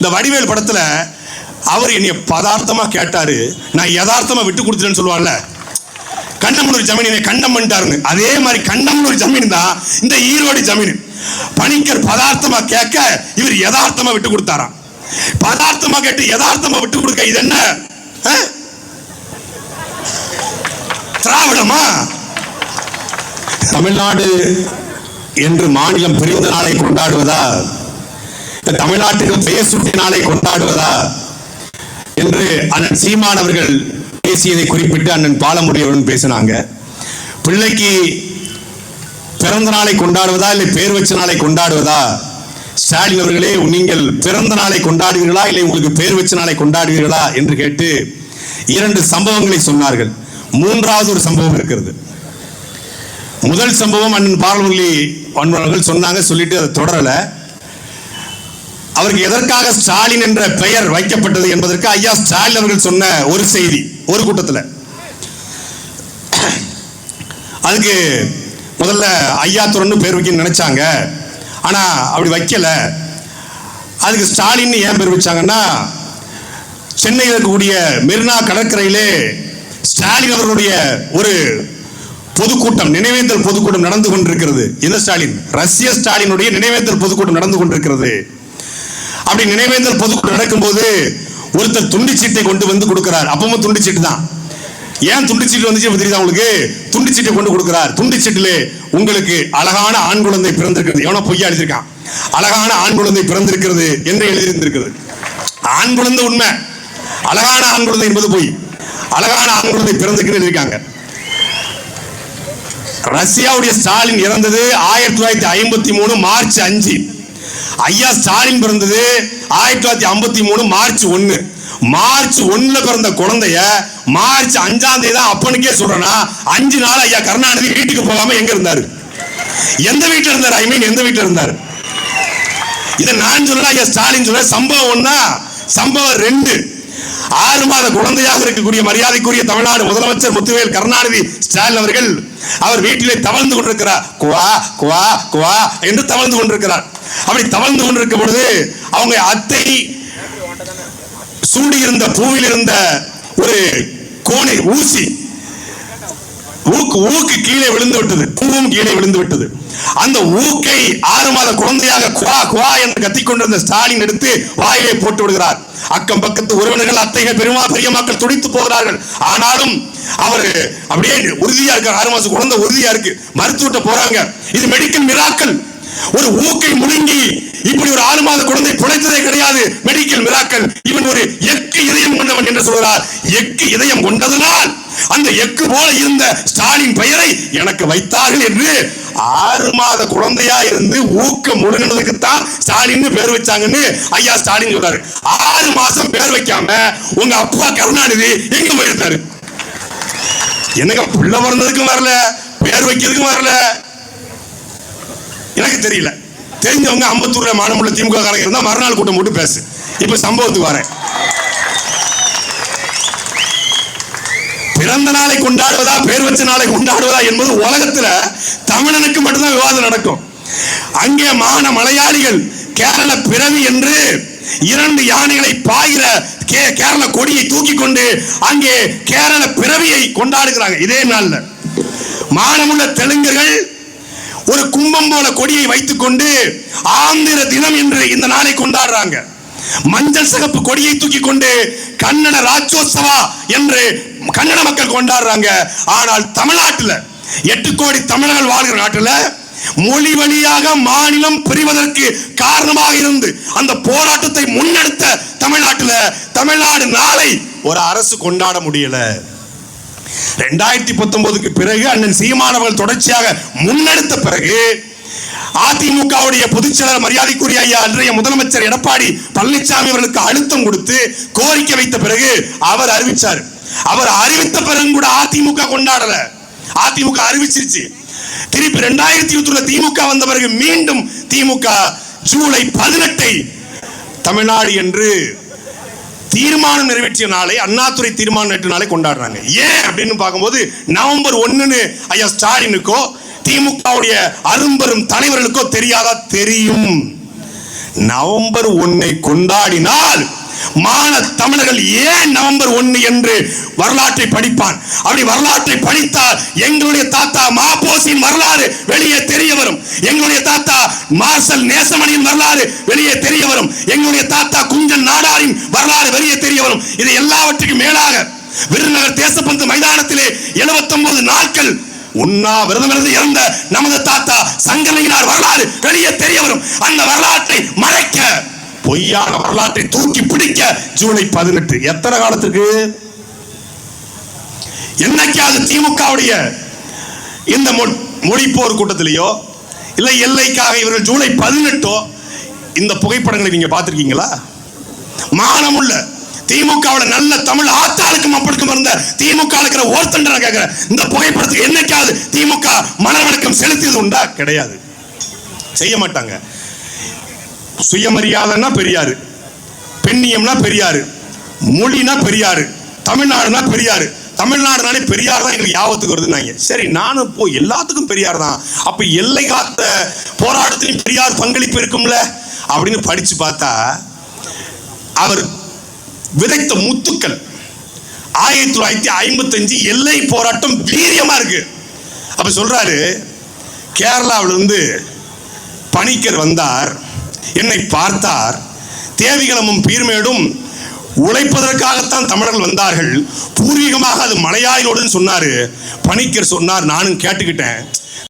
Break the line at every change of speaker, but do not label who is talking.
இந்த வடிவேல் படத்துல அவர் என்னை பதார்த்தமா கேட்டாரு. நான் யதார்த்தமா விட்டு கொடுத்துட்டேன்னு சொல்லுவார்ல. கண்டமனூர் ஜமீனை கண்டம் பண்ணிட்டாருன்னு. அதே மாதிரி கண்டமனூர் ஜமீன் தான் இந்த ஈரோடு ஜமீன். பணிக்கர் பதார்த்தமா கேட்க இவர் யதார்த்தமா விட்டு கொடுத்தாராம். பதார்த்தமா கேட்டு யதார்த்தமா விட்டு கொடுக்க இது என்ன? திராவிடமா? தமிழ்நாடு என்று மாநிலம் பிரிந்த நாளை கொண்டாடுவதா தமிழ்நாட்டுக்கு பெயர் நாளை கொண்டாடுவதா? என்று அண்ணன் சீமான் அவர்கள் பேசியதை குறிப்பிட்டு அண்ணன் பாலமுடியவன் பேசினாங்க. பிள்ளைக்கு பிறந்த நாளை கொண்டாடுவதா இல்லை பேர் வச்ச நாளை கொண்டாடுவதா? ஸ்டாலின் அவர்களே நீங்கள் பிறந்த நாளை கொண்டாடுவீர்களா இல்லை உங்களுக்கு பேர் வச்ச நாளை கொண்டாடுவீர்களா என்று கேட்டு இரண்டு சம்பவங்களை சொன்னார்கள். மூன்றாவது ஒரு சம்பவம் இருக்கிறது. முதல் சம்பவம் அண்ணன் பாலமுரளி அன்பர்கள் சொன்னாங்க சொல்லிட்டு அதை தொடரல. அவருக்கு எதற்காக ஸ்டாலின் என்ற பெயர் வைக்கப்பட்டது என்பதற்கு ஐயா ஸ்டாலின் அவர்கள் சொன்ன ஒரு செய்தி ஒரு கூட்டத்தில். அதுக்கு முதல்ல ஐயா துறன்னு பேர் வைக்கணும்னு நினைச்சாங்க. ஆனால் அப்படி வைக்கல. அதுக்கு ஸ்டாலின் ஏன் பேர் வச்சாங்கன்னா சென்னையில் இருக்கக்கூடிய மெரினா கடற்கரையிலே ஸ்டாலின் அவர்களுடைய ஒரு பொதுக்கூட்டம் நினைவேந்தல் பொதுக்கூட்டம் நடந்து கொண்டிருக்கிறது. எந்த ஸ்டாலின்? ரஷ்ய ஸ்டாலினுடைய நினைவேந்தல் பொதுக்கூட்டம் நடந்து கொண்டிருக்கிறது. அப்படி நினைவேந்தல் பொதுக்கூட்டம் நடக்கும்போது ஒருத்தர் துண்டுச்சீட்டை கொண்டு வந்து கொடுக்கிறார். அப்பவும் துண்டு சீட்டு தான். ஏன் துண்டு சீட்டு வந்துச்சு தெரியுதா உங்களுக்கு? துண்டுச்சீட்டை கொண்டு கொடுக்கிறார். துண்டு சீட்டிலே உங்களுக்கு அழகான ஆண் குழந்தை பிறந்திருக்கிறது. எவனோ பொய்யா எழுதியிருக்கான். அழகான ஆண் குழந்தை பிறந்திருக்கிறது என்று எழுதியிருந்திருக்கிறது. ஆண் குழந்தை உண்மை. அழகான ஆண் குழந்தை என்பது பொய். அழகான ஆண் குழந்தை பிறந்திருக்கிறது இருக்காங்க ரஷ்யாவுடைய ஸ்டாலின் இறந்தது ஆயிரத்தி தொள்ளாயிரத்தி ஐம்பத்தி மூணு மார்ச் அஞ்சு. ஐயா ஸ்டாலின் பிறந்தது ஆயிரத்தி தொள்ளாயிரத்தி ஐம்பத்தி மூணு மார்ச் ஒன்று மார்ச் ஒண்ணுல பிறந்த குழந்தைய மார்ச் அஞ்சாம் தேதி தான் அப்பனுக்கே சொல்றேன்னா அஞ்சு நாள் ஐயா கருணாநிதி வீட்டுக்கு போகாம எங்க இருந்தாரு? எந்த வீட்டுல இருந்தார்? ஐ மீன் எந்த வீட்டில் இருந்தார்? இதை நான் சொல்ல ஐயா ஸ்டாலின் சொல்ல சம்பவம் ஒண்ணா சம்பவம் ரெண்டு. ஆறு மாத குழந்தையாக இருக்கக்கூடிய மரியாதைக்குரிய தமிழ்நாடு முதலமைச்சர் முத்துவேல் கருணாநிதி ஸ்டாலின் அவர்கள் அவர் வீட்டிலே தவழ்ந்து கொண்டிருக்கிறார். குவா குவா குவா என்று தவழ்ந்து கொண்டிருக்கிறார். அப்படி தவழ்ந்து கொண்டிருக்க பொழுது அவங்க அத்தை சூடியிருந்த பூவில் இருந்த ஒரு கோணை ஊசி ஊக்கு ஊக்கு கீழே விழுந்து விட்டது. பூவும் கீழே விழுந்து விட்டது. அந்த ஊக்கை ஆறு மாத குழந்தையாக குவா குவா என்று கத்திக் கொண்டிருந்த ஸ்டாலின் எடுத்து வாயிலே போட்டு விடுகிறார். அக்கம் பக்கத்து உறவினர்கள் அத்தைகள் பெருமா பெரிய மக்கள் துடித்து போகிறார்கள். ஆனாலும் அவர் அப்படியே உறுதியா இருக்கார். ஆறு மாசம் குழந்தை உறுதியா இருக்கு. மருத்துவட்ட போறாங்க. இது மெடிக்கல் மிராக்கள் ஒரு ஊக்கை முழுங்கி இப்படி ஒரு ஆறு மாத குழந்தை பிழைத்ததே கிடையாது. மெடிக்கல் மிராக்கள் இவன் ஒரு எக்கு இதயம் கொண்டவன் என்று சொல்கிறார். எக்கு இதயம் கொண்டதனால் அந்த எக்கு போல இருந்த ஸ்டாலின் பெயரை எனக்கு வைத்தார்கள் என்று ஆறு மாத குழந்தையா இருந்து ஊக்கம் முழுங்கினதுக்கு தான் ஸ்டாலின் பேர் வச்சாங்கன்னு ஐயா ஸ்டாலின் சொல்றாரு. ஆறு மாசம் பேர் வைக்காம உங்க அப்பா கருணாநிதி எங்க போயிருந்தாரு? என்னங்க புள்ள பிறந்ததுக்கும் வரல பேர் வைக்கிறதுக்கும் வரல எனக்கு தெரியல. தெரிஞ்சவங்க அம்பத்தூர்ல மானமுள்ள திமுக காரங்க இருந்தால் மறுநாள் கூட்டம் போட்டு பேசு. இப்ப சம்பவத்துக்கு வரேன். பிறந்த நாளை கொண்டாடுவதா பேர் வச்ச நாளை கொண்டாடுவதா என்பது உலகத்துல தமிழனுக்கு மட்டும்தான் விவாதம் நடக்கும். அங்கே மான மலையாளிகள் கேரள பிறவி என்று இரண்டு யானைகளை பாயிர கே- கேரள கொடியை தூக்கி கொண்டு அங்கே கேரள பிறவியை கொண்டாடுகிறாங்க. இதே நாள்ல. மானமுள்ள தெலுங்கர்கள் ஒரு கும்பம் போல கொடியை வைத்துக்கொண்டு ஆந்திர தினம் என்று இந்த நாளை கொண்டாடுறாங்க. மஞ்சள் சிகப்பு கொடியை தூக்கி கொண்டு கன்னட ராஜ்யோத்சவா என்று கன்னட மக்கள் கொண்டாடுறாங்க. ஆனால் தமிழ்நாட்டில் எட்டு கோடி தமிழர்கள் வாழ்கிற நாட்டில் மொழி வழியாக மாநிலம் பிரிவதற்கு காரணமாக இருந்து அந்த போராட்டத்தை முன்னெடுத்த தமிழ்நாட்டில் தமிழ்நாடு நாளை ஒரு அரசு கொண்டாட முடியல. ரெண்டாயிரத்தி பத்தொன்பதுக்கு பிறகு அண்ணன் சீமானவர்கள் தொடர்ச்சியாக முன்னெடுத்த பிறகு அதிமுகவுடைய பொதுச்செயலர் மரியாதைக்குரிய ஐயா அன்றைய முதலமைச்சர் எடப்பாடி பழனிசாமி அவர்களுக்கு அழுத்தம் கொடுத்து கோரிக்கை வைத்த பிறகு அவர் அறிவிச்சார். அவர் அறிவித்த பிறகு கூட அதிமுக கொண்டாடல. அதிமுக அறிவிச்சிருச்சு. திருப்பி ரெண்டாயிரத்தி இருபத்தி திமுக வந்த பிறகு மீண்டும் திமுக ஜூலை பதினெட்டை தமிழ்நாடு என்று தீர்மானம் நிறைவேற்றிய நாளை அண்ணாத்துறை தீர்மானம் நேற்று நாளை கொண்டாடுறாங்க. ஏன் அப்படின்னு பார்க்கும்போது நவம்பர் ஒன்றுன்னு ஐயா ஸ்டாலினுக்கோ திமுகவுடைய அரும்பெரும் தலைவர்களுக்கோ தெரியாதா? தெரியும். நவம்பர் ஒன்னை கொண்டாடினால் மான தமிழர்கள் ஏன் நவம்பர் ஒன்னு என்று வரலாற்றை படிப்பான்? அப்படி வரலாற்றை படித்தால் எங்களுடைய தாத்தா மாபோசின் வரலாறு வெளியே தெரிய வரும். எங்களுடைய தாத்தா மார்சல் நேசமணியின் வரலாறு வெளியே தெரிய வரும். எங்களுடைய தாத்தா குஞ்சன் நாடாரின் வரலாறு வெளியே தெரிய வரும். இது எல்லாவற்றுக்கும் மேலாக விருதுநகர் தேசப்பந்து மைதானத்திலே 79 நாட்கள் உண்ணா விரதமிருந்து இறந்த நமது தாத்தா சங்கரலிங்கனார் வரலாறு வெளியே தெரிய வரும். அந்த வரலாற்றை மறைக்க பொய்யான வரலாற்றை தூக்கி பிடிக்க ஜூலை பதினெட்டு. எத்தனை காலத்துக்கு என்னைக்காவது திமுகவுடைய இந்த மொ- மொழிப்போர் கூட்டத்திலேயோ இல்லை எல்லைக்காக இவர்கள் ஜூலை பதினெட்டோ இந்த புகைப்படங்களை நீங்க பார்த்துருக்கீங்களா? மானமுள்ள திமுகவில் நல்ல தமிழ் ஆத்தாளுக்கும் அப்பளுக்கும் இருந்த திமுக இருக்கிற ஒருத்தண்ட கேட்கிறேன் இந்த புகைப்படத்துக்கு என்னைக்காவது திமுக மனவணக்கம் செலுத்தியது உண்டா? கிடையாது. செய்ய மாட்டாங்க. சுயமரியாதைன்னா பெரியாரு. பெண்ணியம்னா பெரியாரு. மொழினா பெரியாரு. தமிழ்நாடுனா பெரியாரு. தமிழ்நாடுனாலே பெரியார் தான் எங்களுக்கு யாபத்துக்கு வருதுன்னாங்க. சரி நானும் போ எல்லாத்துக்கும் பெரியார் தான். அப்போ எல்லை காத்த போராட்டத்திலையும் பெரியார் பங்களிப்பு இருக்கும்ல? அப்படின்னு படித்து பார்த்தா அவர் விதைத்த முத்துக்கள் ஆயிரத்தி தொள்ளாயிரத்தி ஐம்பத்தஞ்சு எல்லை போராட்டம் வீரியமா இருக்கு. அப்ப சொல்றாரு கேரளாவிலிருந்து பணிக்கர் வந்தார். என்னை பார்த்தார். தேவிகளமும் பீர்மேடும் உழைப்பதற்காகத்தான் தமிழர்கள் வந்தார்கள். பூர்வீகமாக அது மலையாயிலோடுன்னு சொன்னாரு. பணிக்கர் சொன்னார். நானும் கேட்டுக்கிட்டேன்.